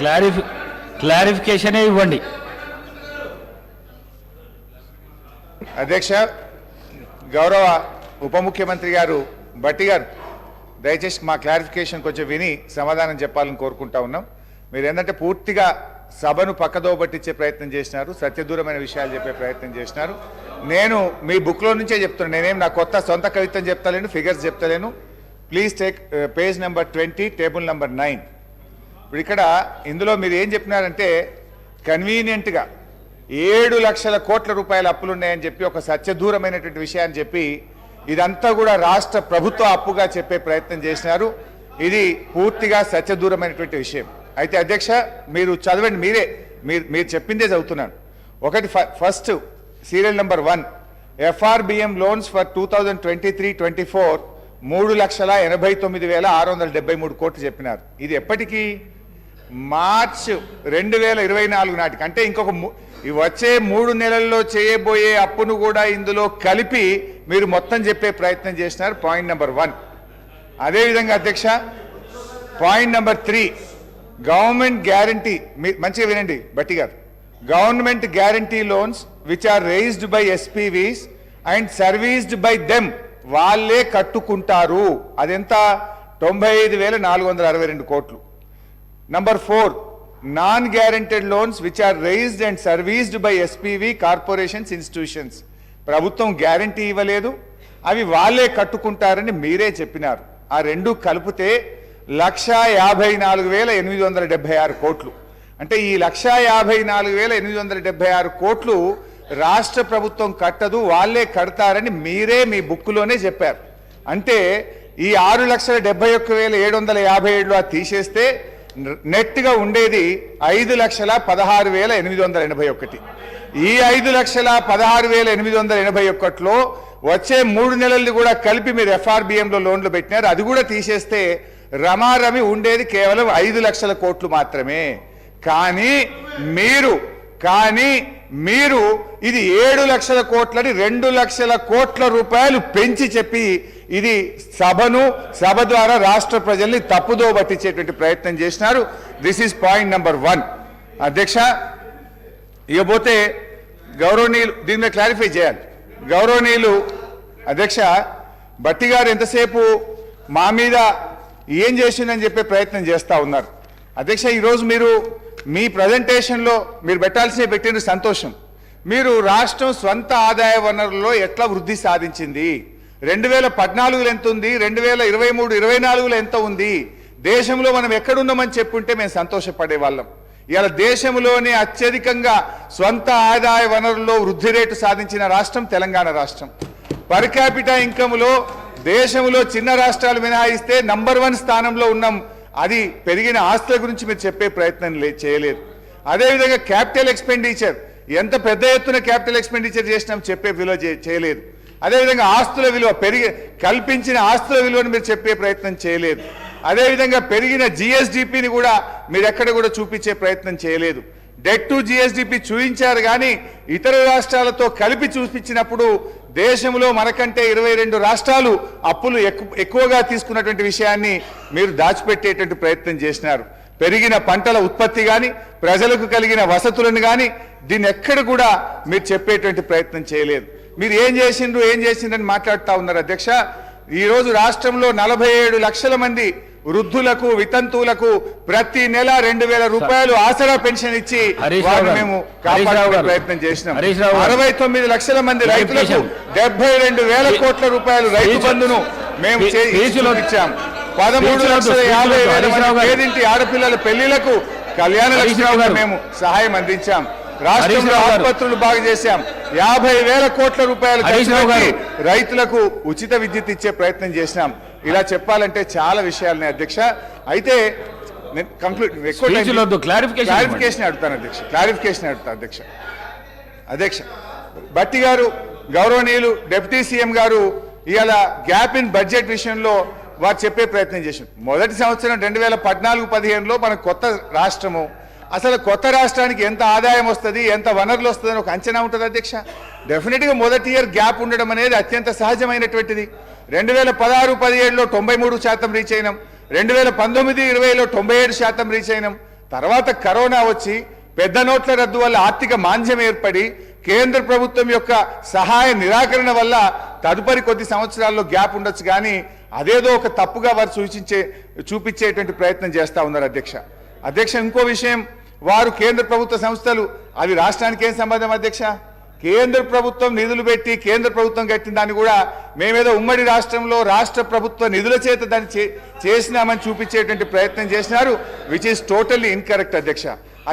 క్లారిఫి క్లారిఫికేషనే ఇవ్వండి. అధ్యక్ష గౌరవ ఉప ముఖ్యమంత్రి గారు భట్టి గారు దయచేసి మా క్లారిఫికేషన్ కొంచెం విని సమాధానం చెప్పాలని కోరుకుంటా ఉన్నాం. మీరు ఏంటంటే పూర్తిగా సభను పక్కదోబట్టించే ప్రయత్నం చేసినారు సత్యదూరమైన విషయాలు చెప్పే ప్రయత్నం చేసినారు. నేను మీ బుక్లో నుంచే చెప్తున్నాను నేనేం నా కొత్త సొంత కవిత్వం చెప్తలేను figures చెప్తలేను. Please take page number twenty table number nine. ఇప్పుడు ఇక్కడ ఇందులో మీరు ఏం చెప్పినారంటే కన్వీనియంట్గా ఏడు లక్షల కోట్ల రూపాయల అప్పులున్నాయని చెప్పి ఒక సత్యదూరమైనటువంటి విషయాన్ని చెప్పి ఇదంతా కూడా రాష్ట్ర ప్రభుత్వ అప్పుగా చెప్పే ప్రయత్నం చేసినారు. ఇది పూర్తిగా సత్యదూరమైనటువంటి విషయం. అయితే అధ్యక్ష మీరు చదవండి మీరే మీరు మీరు చెప్పిందే చదువుతున్నాను. ఒకటి ఫ- first serial number one FRBM loans for two thousand twenty three twenty four మూడు లక్షల ఎనభై తొమ్మిది వేల ఆరు వందల డెబ్బై మూడు కోట్లు చెప్పినారు. ఇది ఎప్పటికీ మార్చ్ రెండు వేల ఇరవై నాలుగు నాటికి. అంటే ఇంకొక ము- వచ్చే మూడు నెలల్లో చేయబోయే అప్పును కూడా ఇందులో కలిపి మీరు మొత్తం చెప్పే ప్రయత్నం చేసినారు పాయింట్ నెంబర్ వన్. అదేవిధంగా అధ్యక్ష point number three government guarantee మంచిగా వినండి బట్టి గారు. Government guarantee loans which are raised by SPVs and serviced by them వాళ్ళే కట్టుకుంటారు. అదెంత? తొంభై ఐదు వేల నాలుగు వందల అరవై రెండు కోట్లు. Number four non guaranteed loans which are raised and serviced by SPV corporations institutions ప్రభుత్వం గ్యారంటీ ఇవ్వలేదు. అవి వాళ్ళే కట్టుకుంటారని మీరే చెప్పినారు. ఆ రెండు కలిపితే లక్షా యాభై నాలుగు వేల ఎనిమిది వందల డెబ్బై ఆరు కోట్లు. అంటే ఈ లక్షా యాభై నాలుగు వేల ఎనిమిది వందల డెబ్బై ఆరు కోట్లు రాష్ట్ర ప్రభుత్వం కట్టదు వాళ్ళే కడతారని మీరే మీ బుక్కులోనే చెప్పారు. అంటే ఈ ఆరు లక్షల డెబ్బై ఒక్క వేల ఏడు వందల యాభై ఏడులో తీసేస్తే నెట్గా ఉండేది ఐదు లక్షల పదహారు వేల ఎనిమిది వందల ఎనభై ఒకటి. ఈ ఐదు లక్షల పదహారు వేల ఎనిమిది వందల ఎనభై ఒకటిలో వచ్చే మూడు నెలలు కూడా కలిపి మీరు ఎఫ్ఆర్బిఎంలో లోన్లు పెట్టినారు. అది కూడా తీసేస్తే రమారమి ఉండేది కేవలం ఐదు లక్షల కోట్లు మాత్రమే. కానీ మీరు కానీ మీరు ఇది ఏడు లక్షల కోట్లని రెండు లక్షల కోట్ల రూపాయలు పెంచి చెప్పి ఇది సభను సభ ద్వారా రాష్ట్ర ప్రజల్ని తప్పుదో పట్టించేటువంటి ప్రయత్నం చేసినారు. This is point number one అధ్యక్ష ఇకపోతే గౌరవనీయులు దీని మీద క్లారిఫై చేయాలి. గౌరవనీయులు అధ్యక్ష బట్టి గారు ఎంతసేపు మా మీద ఏం చేసిందని చెప్పే ప్రయత్నం చేస్తూ ఉన్నారు. అధ్యక్ష ఈరోజు మీరు మీ ప్రజెంటేషన్లో మీరు పెట్టాల్సిన పెట్టిన సంతోషం. మీరు రాష్ట్రం స్వంత ఆదాయ వనరుల్లో ఎట్లా వృద్ధి సాధించింది? రెండు వేల పద్నాలుగులో ఎంత ఉంది? రెండు వేల ఇరవై మూడు ఇరవై నాలుగులో ఎంత ఉంది? దేశంలో మనం ఎక్కడున్నామని చెప్పుంటే మేము సంతోషపడే వాళ్ళం. ఇలా దేశంలోనే అత్యధికంగా స్వంత ఆదాయ వనరుల్లో వృద్ధి రేటు సాధించిన రాష్ట్రం తెలంగాణ రాష్ట్రం. పర్ క్యాపిటా ఇన్కమ్లో దేశంలో చిన్న రాష్ట్రాలు మినహాయిస్తే నంబర్ వన్ స్థానంలో ఉన్నాం. అది పెరిగిన ఆస్తుల గురించి మీరు చెప్పే ప్రయత్నం లే- చేయలేదు. అదేవిధంగా క్యాపిటల్ ఎక్స్పెండిచర్ ఎంత పెద్ద ఎత్తున క్యాపిటల్ ఎక్స్పెండిచర్ చేసినాం చెప్పే విలువ చేయలేదు. అదేవిధంగా ఆస్తుల విలువ పెరిగి కల్పించిన ఆస్తుల విలువను మీరు చెప్పే ప్రయత్నం చేయలేదు. అదేవిధంగా పెరిగిన జిఎస్డిపిని కూడా మీరు ఎక్కడ కూడా చూపించే ప్రయత్నం చేయలేదు. డెట్ టు జిఎస్డిపి చూపించారు కానీ ఇతర రాష్ట్రాలతో కలిపి చూపించినప్పుడు దేశంలో మనకంటే ఇరవై రెండు రాష్ట్రాలు అప్పులు ఎక్కువగా తీసుకున్నటువంటి విషయాన్ని మీరు దాచిపెట్టేటువంటి ప్రయత్నం చేసినారు. పెరిగిన పంటల ఉత్పత్తి కానీ ప్రజలకు కలిగిన వసతులను కానీ దీన్ని ఎక్కడ కూడా మీరు చెప్పేటువంటి ప్రయత్నం చేయలేదు. మీరు ఏం చేసిండ్రు ఏం చేసిండ్రని మాట్లాడుతూ ఉన్నారు అధ్యక్ష ఈ రోజు రాష్ట్రంలో నలభై ఏడు లక్షల మంది వృద్ధులకు వితంతువులకు ప్రతి నెల రెండు వేల రూపాయలు ఆసరా పెన్షన్ ఇచ్చి. మేము కాపాడే. ప్రయత్నం చేసినాం. అరవై తొమ్మిది లక్షల మంది రైతులకు. డెబ్బై రెండు వేల కోట్ల రూపాయలు రైతు బంధును మేము ఇచ్చి పదమూడు లక్షల యాభై. వేల. పేదింటి ఆడపిల్లల పెళ్ళిలకు కళ్యాణ హరీష్ లక్ష్మి రావు కింద గారు. మేము సహాయం అందించాం రాష్ట్రంలో. ఆసుపత్రులు బాగు చేశాం యాభై వేల కోట్ల రూపాయలు. రైతులకు ఉచిత విద్యుత్ ఇచ్చే ప్రయత్నం చేసినాం. ఇలా చెప్పాలంటే చాలా విషయాలున్నాయి అధ్యక్ష. అయితే కంక్లూడ్ clarification క్లారిఫికేషన్ అడుగుతాను అధ్యక్ష. క్లారిఫికేషన్ అడుగుతాను అధ్యక్ష. అధ్యక్ష బట్టి గారు గౌరవనీయులు డిప్యూటీ సీఎం గారు ఇవాళ గ్యాప్ ఇన్ బడ్జెట్ విషయంలో వారు చెప్పే ప్రయత్నం చేశారు. మొదటి సంవత్సరం రెండు వేల పద్నాలుగు పదిహేనులో మన కొత్త రాష్ట్రము అసలు కొత్త రాష్ట్రానికి ఎంత ఆదాయం వస్తుంది ఎంత వనరులు వస్తుంది అని ఒక అంచనా ఉంటుంది అధ్యక్ష. డెఫినెట్గా మొదటి ఇయర్ గ్యాప్ ఉండడం అనేది అత్యంత సహజమైనటువంటిది. రెండు వేల పదహారు పదిహేడులో తొంభై మూడు శాతం రీచ్ అయినాం. రెండు వేల పంతొమ్మిది ఇరవైలో తొంభై ఏడు శాతం రీచ్ అయినాం. తర్వాత కరోనా వచ్చి పెద్ద నోట్ల రద్దు వల్ల ఆర్థిక మాంద్యం ఏర్పడి కేంద్ర ప్రభుత్వం యొక్క సహాయ నిరాకరణ వల్ల తదుపరి కొద్ది సంవత్సరాల్లో గ్యాప్ ఉండొచ్చు కానీ అదేదో ఒక తప్పుగా వారు సూచించే చూపించేటువంటి ప్రయత్నం చేస్తూ ఉన్నారు అధ్యక్ష. అధ్యక్ష ఇంకో విషయం వారు కేంద్ర ప్రభుత్వ సంస్థలు. అవి రాష్ట్రానికి ఏం సంబంధం అధ్యక్ష? కేంద్ర ప్రభుత్వం నిధులు పెట్టి కేంద్ర ప్రభుత్వం కట్టిన దాన్ని కూడా మేమేదో ఉమ్మడి రాష్ట్రంలో రాష్ట్ర ప్రభుత్వ నిధుల చేత దాన్ని చే- చేసినామని చూపించేటువంటి ప్రయత్నం చేసినారు విచ్ ఈస్ టోటల్లీ ఇన్కరెక్ట్ అధ్యక్ష.